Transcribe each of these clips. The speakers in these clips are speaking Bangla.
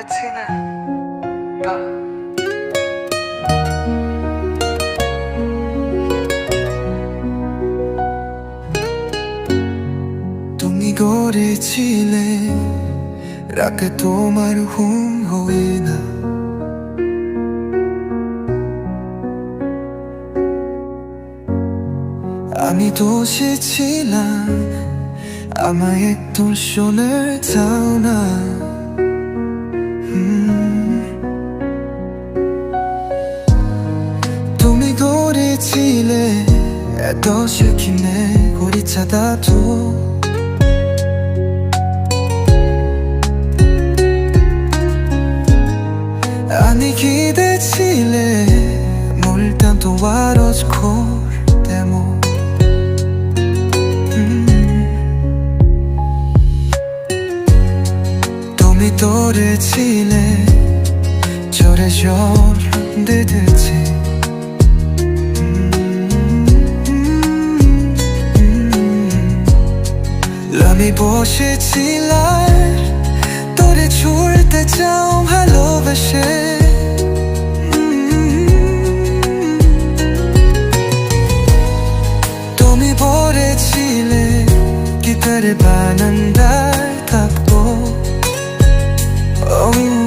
পারছি না। তুমি গড়েছিলে রাতে তোমার হুম হয়ে না। আমি তো ছিলাম আমায় একটু শোনে চাও না। geçiyle 우리 찾아도 아니 기대치래? 물담도 와로지 콜데모 도미도를 치래? 저래 쇼를 들듯이. আমি বসেছিলাম তোরে ছুড়তে চাও ভালোবেসে। তুমি পড়েছিলে কি করে বানন্দার থাকব? Oh,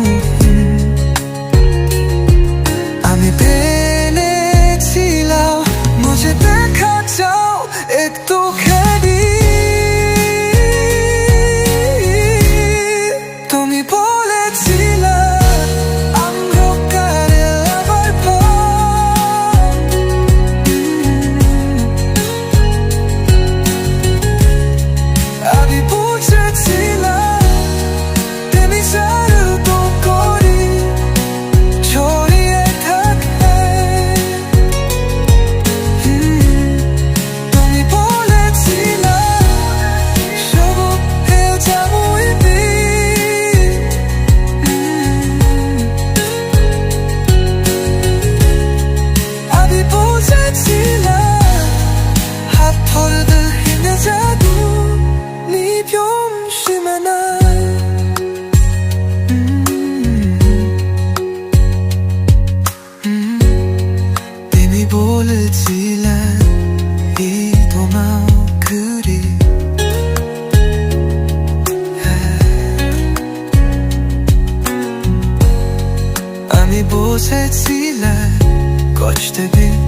를 지난 이 도마 그리 아미 보세 지난 거치대 빛